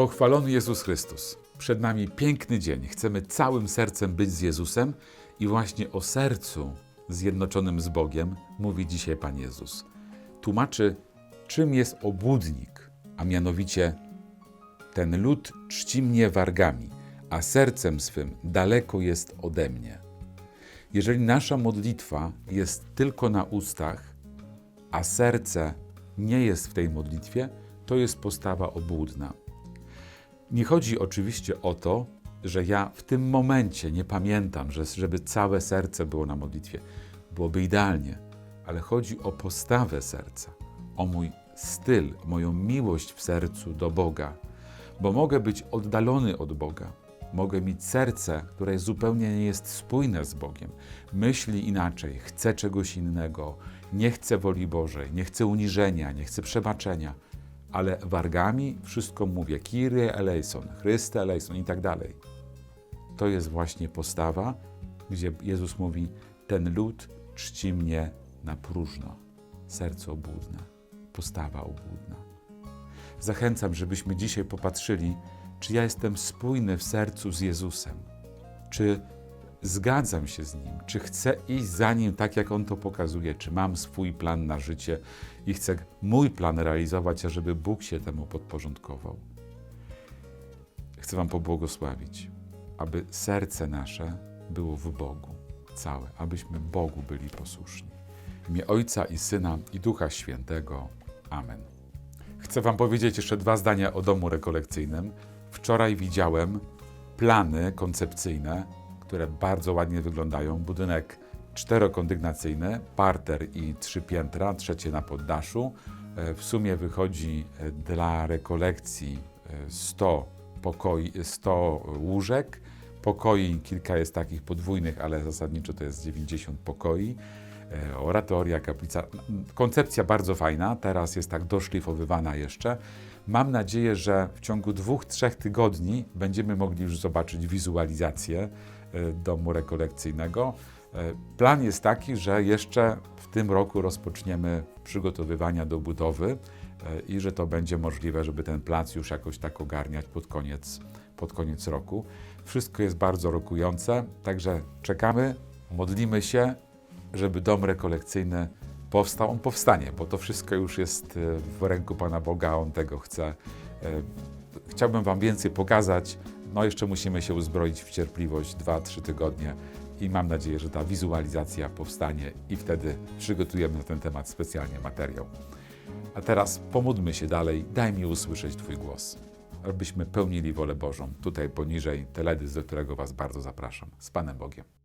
Pochwalony Jezus Chrystus. Przed nami piękny dzień. Chcemy całym sercem być z Jezusem i właśnie o sercu zjednoczonym z Bogiem mówi dzisiaj Pan Jezus. Tłumaczy, czym jest obłudnik, a mianowicie ten lud czci mnie wargami, a sercem swym daleko jest ode mnie. Jeżeli nasza modlitwa jest tylko na ustach, a serce nie jest w tej modlitwie, to jest postawa obłudna. Nie chodzi oczywiście o to, że ja w tym momencie nie pamiętam, że, żeby całe serce było na modlitwie. Byłoby idealnie, ale chodzi o postawę serca, o mój styl, moją miłość w sercu do Boga, bo mogę być oddalony od Boga. Mogę mieć serce, które zupełnie nie jest spójne z Bogiem. Myśli inaczej, chce czegoś innego, nie chce woli Bożej, nie chce uniżenia, nie chce przebaczenia ale wargami wszystko mówię. Kyrie eleison, Chryste eleison i tak dalej. To jest właśnie postawa, gdzie Jezus mówi, ten lud czci mnie na próżno. Serce obłudne, postawa obłudna. Zachęcam, żebyśmy dzisiaj popatrzyli, czy ja jestem spójny w sercu z Jezusem, czy zgadzam się z Nim, czy chcę iść za Nim tak, jak On to pokazuje, czy mam swój plan na życie i chcę mój plan realizować, ażeby Bóg się temu podporządkował. Chcę Wam pobłogosławić, aby serce nasze było w Bogu całe, abyśmy Bogu byli posłuszni. W imię Ojca i Syna i Ducha Świętego. Amen. Chcę Wam powiedzieć jeszcze dwa zdania o domu rekolekcyjnym. Wczoraj widziałem plany koncepcyjne, które bardzo ładnie wyglądają. Budynek czterokondygnacyjny, parter i trzy piętra, trzecie na poddaszu. E, W sumie wychodzi e, dla rekolekcji e, 100 pokoi, 100 łóżek. Pokoi kilka jest takich podwójnych, ale zasadniczo to jest 90 pokoi. E, Oratoria, kaplica. Koncepcja bardzo fajna, teraz jest tak doszlifowywana jeszcze. Mam nadzieję, że w ciągu dwóch, trzech tygodni będziemy mogli już zobaczyć wizualizację e, domu rekolekcyjnego. E, Plan jest taki, że jeszcze w tym roku rozpoczniemy przygotowywania do budowy i że to będzie możliwe, żeby ten plac już jakoś tak ogarniać pod koniec, pod koniec roku. Wszystko jest bardzo rokujące, także czekamy, modlimy się, żeby dom rekolekcyjny powstał. On powstanie, bo to wszystko już jest e, w ręku Pana Boga, On tego chce. E, Chciałbym Wam więcej pokazać. No jeszcze musimy się uzbroić w cierpliwość 2-3 tygodnie i mam nadzieję, że ta wizualizacja powstanie i wtedy przygotujemy na ten temat specjalnie materiał. A teraz pomódlmy się dalej. Daj mi usłyszeć Twój głos, abyśmy pełnili wolę Bożą. Tutaj poniżej teledysk, do którego Was bardzo zapraszam. Z Panem Bogiem.